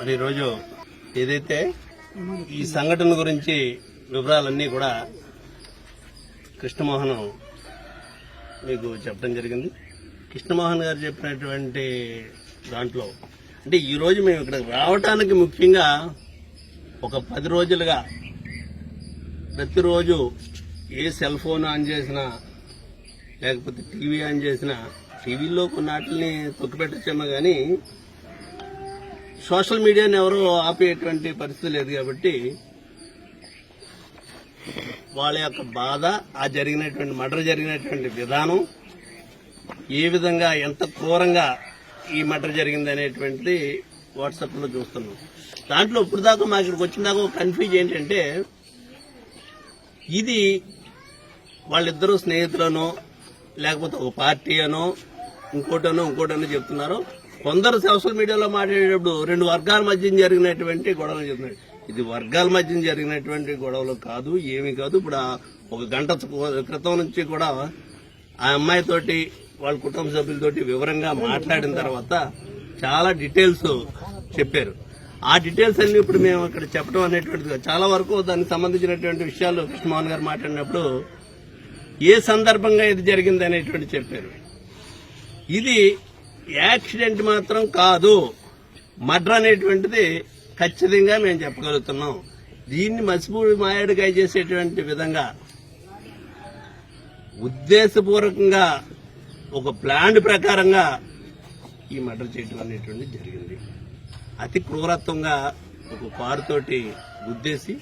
మరి ఈరోజు ఏదైతే ఈ సంఘటన గురించి వివరాలన్నీ కూడా కృష్ణమోహన్ మీకు చెప్పడం జరిగింది. కృష్ణమోహన్ గారు చెప్పినటువంటి దాంట్లో అంటే ఈరోజు మేము ఇక్కడ రావటానికి ముఖ్యంగా ఒక పది రోజులుగా ప్రతిరోజు ఏ సెల్ ఫోన్ ఆన్ చేసినా లేకపోతే టీవీ ఆన్ చేసినా టీవీలో కొన్నాటిని తొక్కిపెట్టచ్చేమో కానీ సోషల్ మీడియాని ఎవరు ఆపేటువంటి పరిస్థితి లేదు కాబట్టి వాళ్ళ యొక్క బాధ ఆ జరిగినటువంటి మర్డర్ జరిగినటువంటి విధానం ఏ విధంగా ఎంత క్రూరంగా ఈ మర్డర్ జరిగింది అనేటువంటిది వాట్సాప్లో చూస్తున్నాం. దాంట్లో ఇప్పుడు దాకా మాకు ఇక్కడికి వచ్చిన దాకా కన్ఫ్యూజ్ ఏంటంటే ఇది వాళ్ళిద్దరూ స్నేహితులనో లేకపోతే ఒక పార్టీ అనో ఇంకోటనో ఇంకోటనో చెప్తున్నారు కొందరు సోషల్ మీడియాలో మాట్లాడేటప్పుడు రెండు వర్గాల మధ్య జరిగినటువంటి గొడవలు చెప్తున్నాడు ఇది వర్గాల మధ్య జరిగినటువంటి గొడవలు కాదు ఏమీ కాదు. ఇప్పుడు ఒక గంట క్రితం నుంచి కూడా ఆ అమ్మాయితోటి వాళ్ళ కుటుంబ సభ్యులతోటి వివరంగా మాట్లాడిన తర్వాత చాలా డీటెయిల్స్ చెప్పారు. ఆ డీటెయిల్స్ అన్ని ఇప్పుడు మేము ఇక్కడ చెప్పడం అనేటువంటిది చాలా వరకు దానికి సంబంధించినటువంటి విషయాలు కృష్ణమోహన్ గారు మాట్లాడినప్పుడు ఏ సందర్భంగా ఇది జరిగింది అనేటువంటి చెప్పారు. ఇది యాక్సిడెంట్ మాత్రం కాదు. మర్డర్ అనేటువంటిది ఖచ్చితంగా మేము చెప్పగలుగుతున్నాం. దీన్ని మసిపూడి మాయాడుకాయ చేసేటువంటి విధంగా ఉద్దేశపూర్వకంగా ఒక ప్లాన్ ప్రకారంగా ఈ మర్డర్ చేయడం అనేటువంటిది జరిగింది. అతి క్రూరత్వంగా ఒక కారుతోటి గుద్దేసి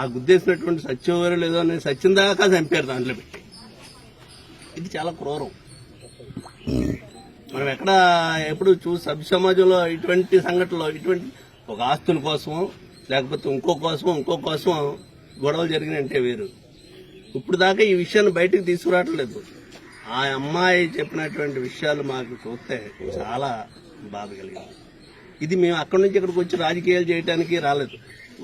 ఆ గుద్దేసినటువంటి సత్యవరు లేదో అనేది సత్యం దాకా చంపారు దాంట్లో పెట్టి. ఇది చాలా క్రూరం. మనం ఎక్కడ ఎప్పుడు చూసి సభ్య సమాజంలో ఇటువంటి సంఘటనలో ఇటువంటి ఒక ఆస్తుల కోసం లేకపోతే ఇంకో కోసం ఇంకో కోసం గొడవలు జరిగినంటే వేరు. ఇప్పుడు దాకా ఈ విషయాన్ని బయటకు తీసుకురావట్లేదు. ఆ అమ్మాయి చెప్పినటువంటి విషయాలు మాకు చూస్తే చాలా బాధ కలిగింది. ఇది మేము అక్కడి నుంచి ఇక్కడికి వచ్చి రాజకీయాలు చేయడానికి రాలేదు.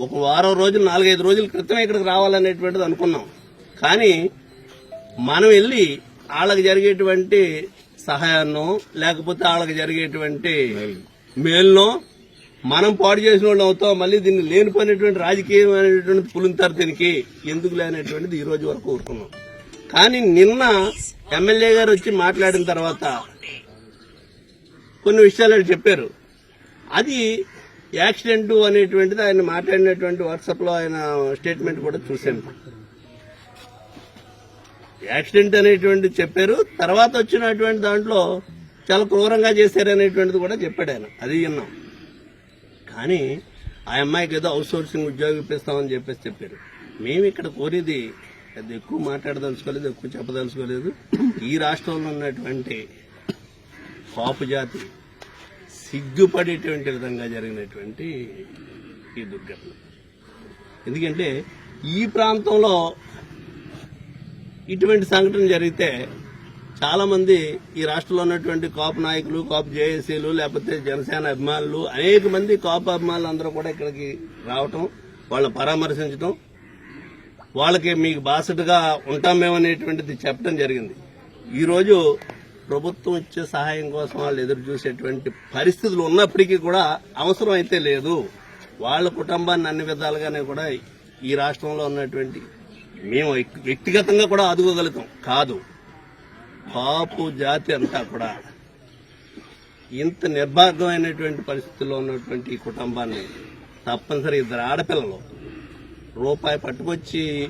ఒక వారం రోజులు నాలుగైదు రోజుల క్రితమే ఇక్కడికి రావాలనేటువంటిది అనుకున్నాం. కానీ మనం వెళ్ళి వాళ్ళకి జరిగేటువంటి సహాయాన్నో లేకపోతే వాళ్ళకి జరిగేటువంటి మేలునో మనం పాడు చేసిన వాళ్ళు అవుతాం. మళ్ళీ దీన్ని లేనిపోయినటువంటి రాజకీయం అనేటువంటి పులింతారు దీనికి ఎందుకు లేనటువంటిది ఈ రోజు వరకు ఊరుకున్నాం కానీ నిన్న ఎమ్మెల్యే గారు వచ్చి మాట్లాడిన తర్వాత కొన్ని విషయాలు చెప్పారు. అది యాక్సిడెంట్ అనేటువంటిది ఆయన మాట్లాడినటువంటి వాట్సాప్లో ఆయన స్టేట్మెంట్ కూడా చూశాను. యాక్సిడెంట్ అనేటువంటి చెప్పారు. తర్వాత వచ్చినటువంటి దాంట్లో చాలా క్రూరంగా చేశారు అనేటువంటిది కూడా చెప్పాడు ఆయన. అది విన్నాం. కానీ ఆ అమ్మాయికి ఏదో అవుట్ సోర్సింగ్ ఉద్యోగం ఇప్పిస్తామని చెప్పేసి చెప్పారు. మేము ఇక్కడ కోరేది పెద్ద ఎక్కువ మాట్లాడదలుచుకోలేదు ఎక్కువ చెప్పదలుచుకోలేదు. ఈ రాష్ట్రంలో ఉన్నటువంటి కాపు జాతి సిగ్గుపడేటువంటి విధంగా జరిగినటువంటి ఈ దుర్ఘటన. ఎందుకంటే ఈ ప్రాంతంలో ఇటువంటి సంఘటన జరిగితే చాలామంది ఈ రాష్ట్రంలో ఉన్నటువంటి కాపు నాయకులు కాపు జేఏసీలు లేకపోతే జనసేన అభిమానులు అనేక మంది కాపు అభిమానులు అందరూ కూడా ఇక్కడికి రావటం వాళ్ళని పరామర్శించడం వాళ్ళకి మీకు బాసటగా ఉంటాం మేమనేటువంటిది చెప్పడం జరిగింది. ఈరోజు ప్రభుత్వం ఇచ్చే సహాయం కోసం వాళ్ళు ఎదురు చూసేటువంటి పరిస్థితులు ఉన్నప్పటికీ కూడా అవసరం అయితే లేదు. వాళ్ళ కుటుంబాన్ని అన్ని విధాలుగానే కూడా ఈ రాష్ట్రంలో ఉన్నటువంటి మేము వ్యక్తిగతంగా కూడా ఆదుకోగలుగుతాం. కాదు. పాపు జాతి అంతా కూడా ఇంత నిర్భాగ్యమైనటువంటి పరిస్థితుల్లో ఉన్నటువంటి ఈ కుటుంబాన్ని తప్పనిసరి ఇద్దరు ఆడపిల్లలు రూపాయి పట్టుకొచ్చి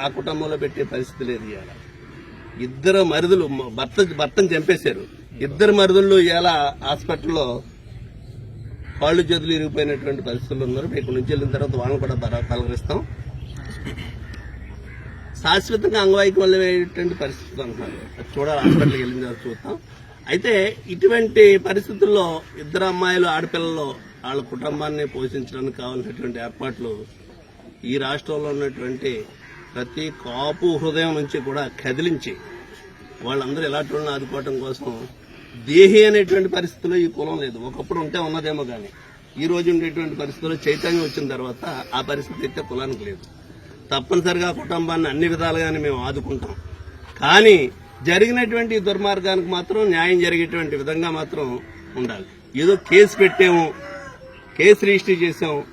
ఆ కుటుంబంలో పెట్టే పరిస్థితి లేదు ఇవాళ ఇద్దరు మరుదులు భర్త భర్తను చంపేశారు. ఇద్దరు మరుదులు ఇలా హాస్పిటల్లో కాళ్ళు చేతులు ఇరిగిపోయినటువంటి పరిస్థితులు ఉన్నారు. ఇక్కడ నుంచి వెళ్ళిన తర్వాత వాళ్ళని కూడా పర- పలకరిస్తాం శాశ్వతంగా అంగవైకల్యమైనటువంటి పరిస్థితులు అంటున్నారు. అది చూడాలి హాస్పిటల్కి వెళ్ళిన తర్వాత చూద్దాం. అయితే ఇటువంటి పరిస్థితుల్లో ఇద్దరు అమ్మాయిలు ఆడపిల్లలు వాళ్ళ కుటుంబాన్ని పోషించడానికి కావాల్సినటువంటి ఏర్పాట్లు ఈ రాష్ట్రంలో ఉన్నటువంటి ప్రతి కాపు హృదయం నుంచి కూడా కదిలించి వాళ్ళందరూ ఎలాంటి వాళ్ళని ఆదుకోవటం కోసం దేహి అనేటువంటి పరిస్థితిలో ఈ కులం లేదు. ఒకప్పుడు ఉంటే ఉన్నదేమో కానీ ఈ రోజు ఉండేటువంటి పరిస్థితుల్లో చైతన్యం వచ్చిన తర్వాత ఆ పరిస్థితి అయితే కులానికి లేదు. తప్పనిసరిగా కుటుంబాన్ని అన్ని విధాలుగానే మేము ఆదుకుంటాం. కానీ జరిగినటువంటి దుర్మార్గానికి మాత్రం న్యాయం జరిగేటువంటి విధంగా మాత్రం ఉండాలి. ఏదో కేసు పెట్టాము కేసు రిజిస్టర్ చేసాము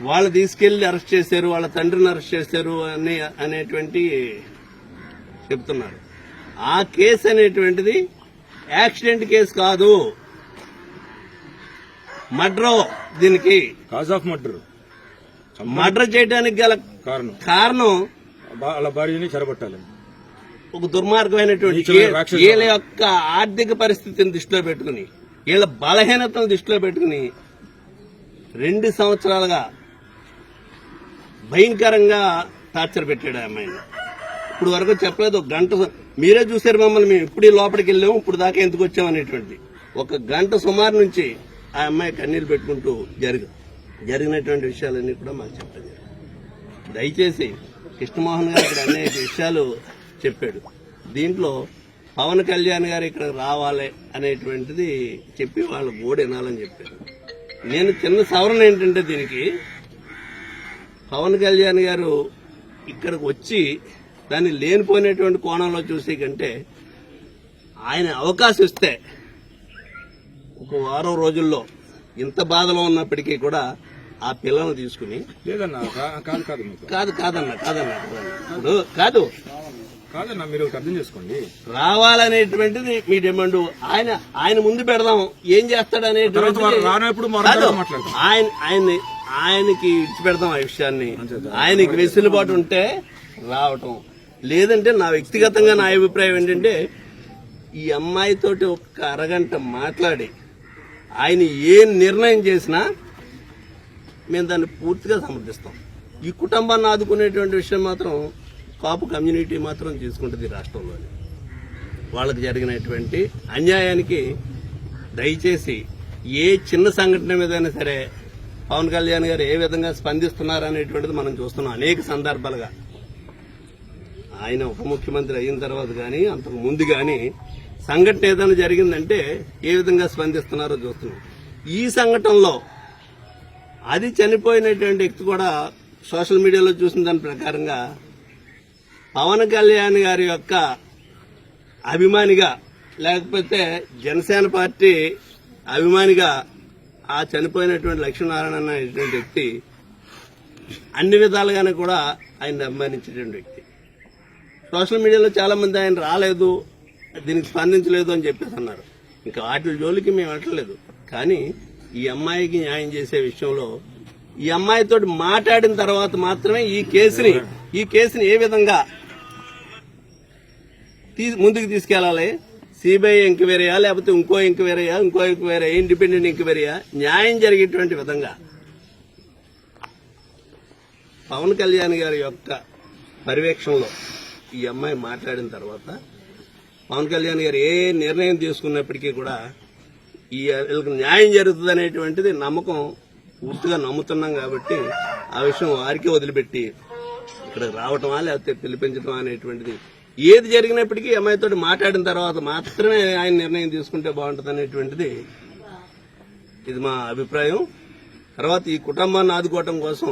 వాళ్ళు తీసుకెళ్ళి అరెస్ట్ చేశారు వాళ్ళ తండ్రిని అరెస్ట్ చేశారు అని అనేటువంటి చెప్తున్నారు. ఆ కేసు అనేటువంటిది యాక్సిడెంట్ కేసు కాదు. మర్డర్ దీనికి. Cause of murder. మర్డర్ చేయడానికి గల కారణం. కారణం వాళ్ళ భార్యని ఒక దుర్మార్గమైనటువంటి వీళ్ళ యొక్క ఆర్థిక పరిస్థితిని దృష్టిలో పెట్టుకుని వీళ్ళ బలహీనతను దృష్టిలో పెట్టుకుని రెండు సంవత్సరాలుగా భయంకరంగా టార్చర్ పెట్టాడు ఆ అమ్మాయిని. ఇప్పుడు వరకు చెప్పలేదు ఒక గంట మీరే చూశారు మమ్మల్ని మేము ఇప్పుడు లోపలికి వెళ్ళాము ఇప్పుడు దాకా ఎందుకు వచ్చాం అనేటువంటి ఒక గంట సుమారు నుంచి ఆ అమ్మాయి కన్నీళ్ళు పెట్టుకుంటూ జరిగి జరిగినటువంటి విషయాలన్నీ కూడా మాకు చెప్పారు దయచేసి కృష్ణమోహన్ గారు ఇక్కడ అనేక విషయాలు చెప్పాడు. దీంట్లో పవన్ కళ్యాణ్ గారు ఇక్కడ రావాలి అనేటువంటిది చెప్పి వాళ్ళు గోడు వినాలని చెప్పారు. నేను చిన్న సవరణ ఏంటంటే దీనికి పవన్ కళ్యాణ్ గారు ఇక్కడికి వచ్చి దాన్ని లేనిపోయినటువంటి కోణంలో చూసే కంటే ఆయన అవకాశం ఇస్తే ఒక వారం రోజుల్లో ఇంత బాధలో ఉన్నప్పటికీ కూడా ఆ పిల్లల్ని తీసుకుని లేదన్నా కాదు కాదు కాదు కాదన్న కాదన్న. కాదన్న. ఇప్పుడు కాదు. కాదన్నా మీరు అర్థం చేసుకోండి. రావాలనేటువంటిది మీ డిమాండ్. ఆయన ఆయన ముందు పెడదాం. ఏం రానప్పుడు కాదు. తర్వాత మాట్లాడదాం ఆయన ఆయన్ని ఆయనకి ఇచ్చి పెడదాం ఆ విషయాన్ని. ఆయనకి వెసులుబాటు ఉంటే రావటం. లేదంటే నా వ్యక్తిగతంగా నా అభిప్రాయం ఏంటంటే ఈ అమ్మాయితోటి ఒక్క అరగంట మాట్లాడి ఆయన ఏ నిర్ణయం చేసినా మేము దాన్ని పూర్తిగా సమర్థిస్తాం. ఈ కుటుంబాన్ని ఆదుకునేటువంటి విషయం మాత్రం కాపు కమ్యూనిటీ మాత్రం తీసుకుంటుంది ఈ రాష్ట్రంలోని. వాళ్ళకి జరిగినటువంటి అన్యాయానికి దయచేసి ఏ చిన్న సంఘటన మీదైనా సరే పవన్ కళ్యాణ్ గారు ఏ విధంగా స్పందిస్తున్నారు అనేటువంటిది మనం చూస్తున్నాం అనేక సందర్భాలుగా. ఆయన ఉప ముఖ్యమంత్రి అయిన తర్వాత కానీ అంతకు ముందు కానీ సంఘటన ఏదైనా జరిగిందంటే ఏ విధంగా స్పందిస్తున్నారో చూస్తున్నాం. ఈ సంఘటనలో అది చనిపోయినటువంటి వ్యక్తి కూడా సోషల్ మీడియాలో చూసిన దాని ప్రకారంగా పవన్ కళ్యాణ్ గారి యొక్క అభిమానిగా లేకపోతే జనసేన పార్టీ అభిమానిగా ఆ చనిపోయినటువంటి లక్ష్మీనారాయణ అనేటువంటి వ్యక్తి అన్ని విధాలుగానే కూడా ఆయన అభిమానించేటువంటి వ్యక్తి. సోషల్ మీడియాలో చాలా మంది ఆయన రాలేదు దీనికి స్పందించలేదు అని చెప్పేసి అన్నారు. ఇంకా వాటి జోలికి మేము వెళ్ళలేదు కానీ ఈ అమ్మాయికి న్యాయం చేసే విషయంలో ఈ అమ్మాయితో మాట్లాడిన తర్వాత మాత్రమే ఈ కేసుని ఈ కేసుని ఏ విధంగా ముందుకు తీసుకెళ్ళాలి సిబిఐ ఎంక్వైరీయా? లేకపోతే ఇంకో ఎంక్వైరీయా? ఇంకో ఎంక్వైరీ ఇండిపెండెంట్ ఎంక్వైరీయా? న్యాయం జరిగేటువంటి విధంగా పవన్ కళ్యాణ్ గారి యొక్క పర్యవేక్షణలో ఈ అమ్మాయి మాట్లాడిన తర్వాత పవన్ కళ్యాణ్ గారు ఏ నిర్ణయం తీసుకున్నప్పటికీ కూడా ఈ వీళ్ళకి న్యాయం జరుగుతుంది అనేటువంటిది నమ్మకం పూర్తిగా నమ్ముతున్నాం కాబట్టి ఆ విషయం వారికే వదిలిపెట్టి ఇక్కడ రావటమా లేకపోతే పిలిపించటమా అనేటువంటిది ఏది జరిగినప్పటికీ అమ్మాయితో మాట్లాడిన తర్వాత మాత్రమే ఆయన నిర్ణయం తీసుకుంటే బాగుంటుంది అనేటువంటిది ఇది మా అభిప్రాయం. తర్వాత ఈ కుటుంబాన్ని ఆదుకోవటం కోసం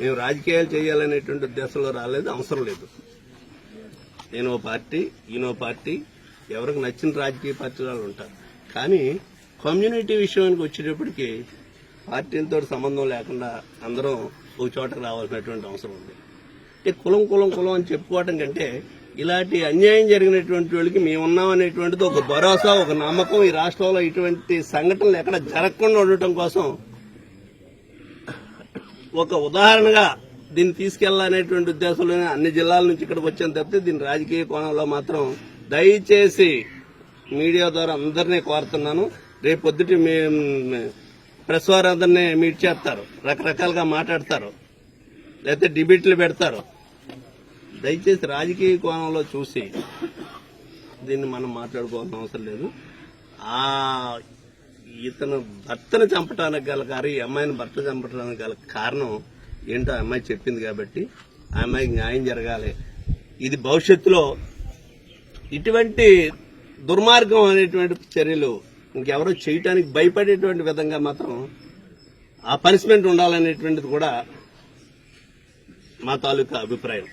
మేము రాజకీయాలు చేయాలనేటువంటి ఉద్దేశంలో రాలేదు అవసరం లేదు. నేను ఓ పార్టీ ఈయనో పార్టీ ఎవరికి నచ్చిన రాజకీయ పార్టీ వాళ్ళు ఉంటారు. కానీ కమ్యూనిటీ విషయానికి వచ్చేటప్పటికి పార్టీలతో సంబంధం లేకుండా అందరం ఒక చోటకు రావాల్సినటువంటి అవసరం ఉంది. అంటే కులం కులం కులం అని చెప్పుకోవటం కంటే ఇలాంటి అన్యాయం జరిగినటువంటి వాళ్ళకి మేమున్నాం అనేటువంటిది ఒక భరోసా ఒక నమ్మకం ఈ రాష్ట్రంలో ఇటువంటి సంఘటనలు ఎక్కడ జరగకుండా ఉండటం కోసం ఒక ఉదాహరణగా దీన్ని తీసుకెళ్ళాలనేటువంటి ఉద్దేశంలోనే అన్ని జిల్లాల నుంచి ఇక్కడికి వచ్చాను తప్పితే దీని రాజకీయ కోణంలో మాత్రం దయచేసి మీడియా ద్వారా అందరినీ కోరుతున్నాను. రేపు పొద్దుటి ప్రెస్ వారు అందరినీ మీట్ చేస్తారు. రకరకాలుగా మాట్లాడతారు. లేకపోతే డిబేట్లు పెడతారు. దయచేసి రాజకీయ కోణంలో చూసి దీన్ని మనం మాట్లాడుకోవాల్సిన అవసరం లేదు. ఆ ఇతను భర్తను చంపడానికి గల కారు ఈ అమ్మాయిని భర్త చంపడానికి గల కారణం ఏంటో ఆ అమ్మాయి చెప్పింది కాబట్టి ఆ అమ్మాయికి న్యాయం జరగాలి. ఇది భవిష్యత్తులో ఇటువంటి దుర్మార్గం అనేటువంటి చర్యలు ఇంకెవరో చేయటానికి భయపడేటువంటి విధంగా మాత్రం ఆ పనిష్మెంట్ ఉండాలనేటువంటిది కూడా మా తాలూకా అభిప్రాయం.